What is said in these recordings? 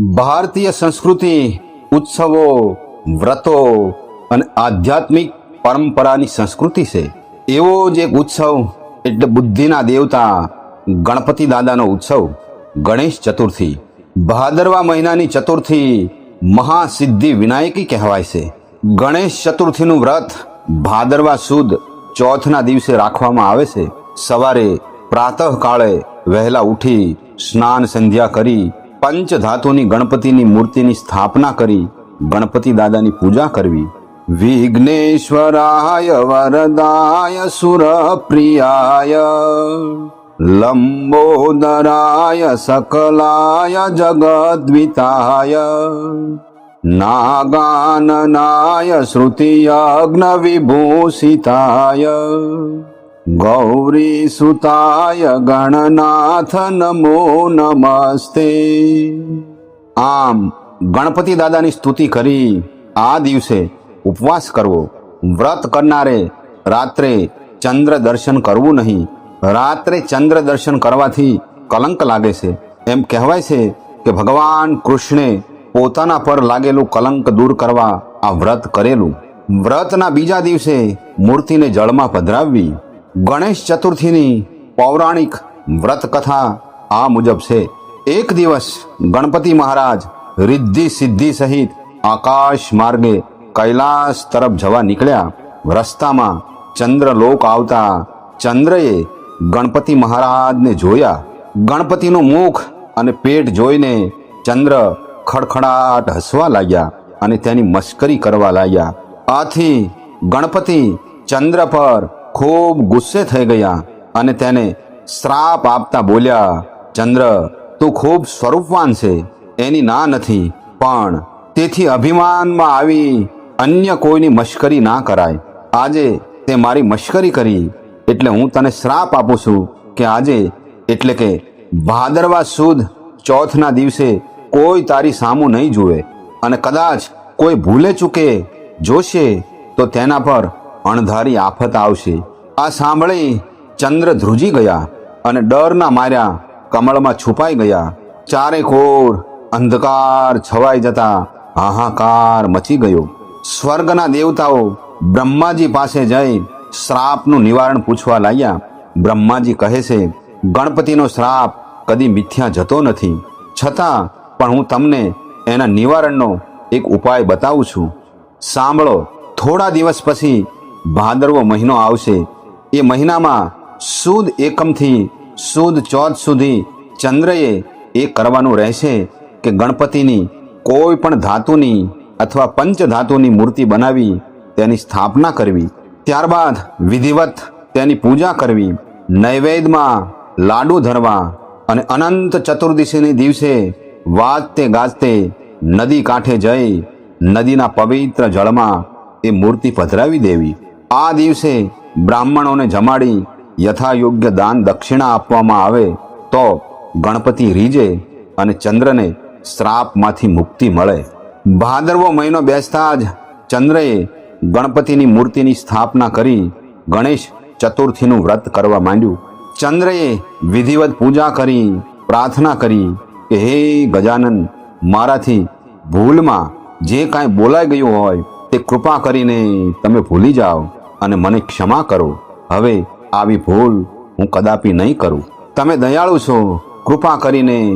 ભારતીય સંસ્કૃતિ, ઉત્સવો, વ્રતો અને આધ્યાત્મિક પરંપરાની સંસ્કૃતિ છે. એવો જ એક ઉત્સવ એટલે બુદ્ધિના દેવતા ગણપતિ દાદાનો ઉત્સવ, ગણેશ ચતુર્થી. ભાદરવા મહિનાની ચતુર્થી મહાસિદ્ધિ વિનાયકી કહેવાય છે. ગણેશ ચતુર્થીનું વ્રત ભાદરવા સુદ ચોથના દિવસે રાખવામાં આવે છે. સવારે પ્રાતઃકાળે વહેલા ઉઠી સ્નાન સંધ્યા કરી પંચ ધાતુની ગણપતિની મૂર્તિની સ્થાપના કરી ગણપતિ દાદાની પૂજા કરવી. વિઘ્નેશ્વરાય વરદાય સુરપ્રિયાય. લંબોદરાય સકલાય જગદ્વિતાય. નાગાનનાય શ્રુતિયજ્ઞ વિભૂષિતાય. ગૌરી સુતાય ગણનાથ નમો નમસ્તે. આમ ગણપતિ દાદાની સ્તુતિ કરી આ દિવસે ઉપવાસ કરવો. વ્રત કરનારે રાત્રે ચંદ્ર દર્શન કરવું નહીં. રાત્રે ચંદ્ર દર્શન કરવાથી કલંક લાગે છે. એમ કહેવાય છે કે ભગવાન કૃષ્ણે પોતાના પર લાગેલું કલંક દૂર કરવા આ વ્રત કરેલું. વ્રતના બીજા દિવસે મૂર્તિને જળમાં પધરાવવી. ગણેશ ચતુર્થીની પૌરાણિક વ્રત કથા આ મુજબ છે. એક દિવસ ગણપતિ મહારાજ રિદ્ધિ સિદ્ધિ સહિત આકાશ માર્ગે કૈલાસ તરફ જવા નીકળ્યા. રસ્તામાં ચંદ્રલોક આવતા ચંદ્રએ ગણપતિ મહારાજને જોયા. ગણપતિનું મુખ અને પેટ જોઈને ચંદ્ર ખડખડાટ હસવા લાગ્યા અને તેની મશ્કરી કરવા લાગ્યા. આથી ગણપતિ ચંદ્ર પર ખૂબ ગુસ્સે થઈ ગયા અને તેને શ્રાપ આપતા બોલ્યા, ચંદ્ર, તું ખૂબ સ્વરૂપવાન છે, એની ના નથી, પણ તેથી અભિમાનમાં આવી અન્ય કોઈની મશ્કરી ના કરાય. આજે તે મારી મશ્કરી કરી, એટલે હું તને શ્રાપ આપું છું કે આજે, એટલે કે ભાદરવા સુદ ચોથના દિવસે કોઈ તારી સામું નહીં જુએ અને કદાચ કોઈ ભૂલે ચૂકે, જોશે તો તેના પર અણધારી આફત આવશે. આ સાંભળી ચંદ્ર ધ્રુજી ગયા અને ડરના માર્યા, કમળમાં છુપાઈ ગયા. ચારે કોર અંધકાર છવાઈ જતા હાહાકાર મચી ગયો. સ્વર્ગના દેવતાઓ બ્રહ્માજી પાસે જઈ શ્રાપનું નિવારણ પૂછવા લાગ્યા. બ્રહ્માજી કહે છે, ગણપતિનો શ્રાપ કદી મિથ્યા જતો નથી. છતાં પણ હું તમને એના નિવારણનો એક ઉપાય બતાવું છું. સાંભળો, થોડા દિવસ પછી ભાદરવો મહિનો આવશે. એ મહિનામાં સુદ એકમથી સુદ ચોથ સુધી ચંદ્રએ એ કરવાનું રહેશે કે ગણપતિની કોઈ પણ ધાતુની અથવા પંચ ધાતુની મૂર્તિ બનાવી તેની સ્થાપના કરવી. ત્યારબાદ વિધિવત તેની પૂજા કરવી. નૈવેદ્યમાં લાડુ ધરવા અને અનંત ચતુર્દશીની દિવસે વાજતે ગાજતે નદી કાંઠે જઈ નદીના પવિત્ર જળમાં એ મૂર્તિ પધરાવી દેવી. આ દિવસે બ્રાહ્મણોને જમાડી યથાયોગ્ય દાન દક્ષિણા આપવામાં આવે તો ગણપતિ રીજે અને ચંદ્રને શ્રાપમાંથી મુક્તિ મળે. ભાદરવો મહિનો બેસતા જ ચંદ્રએ ગણપતિની મૂર્તિની સ્થાપના કરી ગણેશ ચતુર્થીનું વ્રત કરવા માંડ્યું. ચંદ્રએ વિધિવત પૂજા કરી, પ્રાર્થના કરી કે, હે ગજાનન, મારાથી ભૂલમાં જે કાંઈ બોલાઈ ગયું હોય તે કૃપા કરીને તમે ભૂલી જાઓ. અને મને ક્ષમા કરો. હવે આવી ભૂલ હું કદાપી નહીં કરું. તમે દયાળુ છો. કૃપા કરીને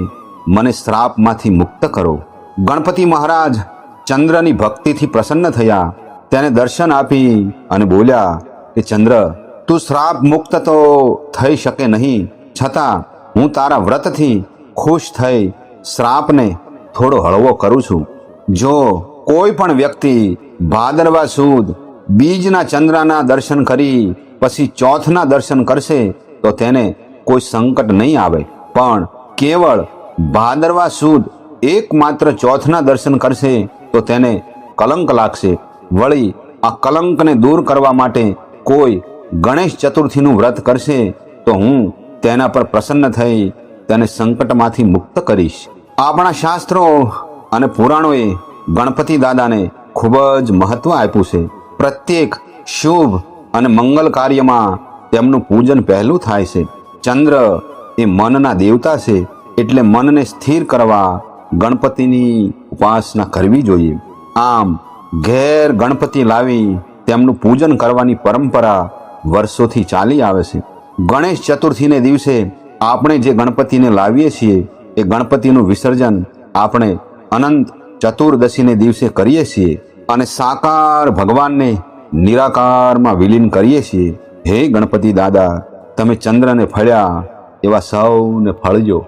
મને શ્રાપમાંથી મુક્ત કરો. ગણપતિ મહારાજ ચંદ્રની ભક્તિથી પ્રસન્ન થયા. તેને દર્શન આપી અને બોલ્યા કે, ચંદ્ર, તું શ્રાપ મુક્ત તો થઈ શકે નહીં. છતાં હું તારા વ્રતથી ખુશ થઈ શ્રાપને થોડો હળવો કરું છું. જો કોઈ પણ વ્યક્તિ ભાદરવા સુદ બીજના ચંદ્રના દર્શન કરી, પછી ચોથના દર્શન કરશે, તો તેને કોઈ સંકટ નહીં આવે. પણ કેવળ ભાદરવા સુદ એકમાત્ર ચોથના દર્શન કરશે, તો તેને કલંક લાગશે. વળી આ કલંકને દૂર કરવા માટે કોઈ ગણેશ ચતુર્થીનું વ્રત કરશે, તો હું તેના પર પ્રસન્ન થઈ તેને સંકટમાંથી મુક્ત કરીશ. આપણા શાસ્ત્રો અને પુરાણોએ ગણપતિ દાદાને ખૂબ જ મહત્વ આપ્યું છે. પ્રત્યેક શુભ અને મંગલ કાર્યમાં તેમનું પૂજન પહેલું થાય છે. ચંદ્ર એ મનના દેવતા છે એટલે મનને સ્થિર કરવા ગણપતિની ઉપાસના કરવી જોઈએ. આમ ઘેર ગણપતિ લાવી તેમનું પૂજન કરવાની પરંપરા વર્ષોથી ચાલી આવે છે. ગણેશ ચતુર્થીને દિવસે આપણે જે ગણપતિને લાવીએ છીએ, એ ગણપતિનું વિસર્જન આપણે અનંત ચતુર્દશીને દિવસે કરીએ છીએ. અને સાકાર ભગવાનને નિરાકારમાં વિલીન કરીએ છીએ. હે ગણપતિ દાદા, તમે ચંદ્રને ફળ્યા એવા સૌને ફળજો.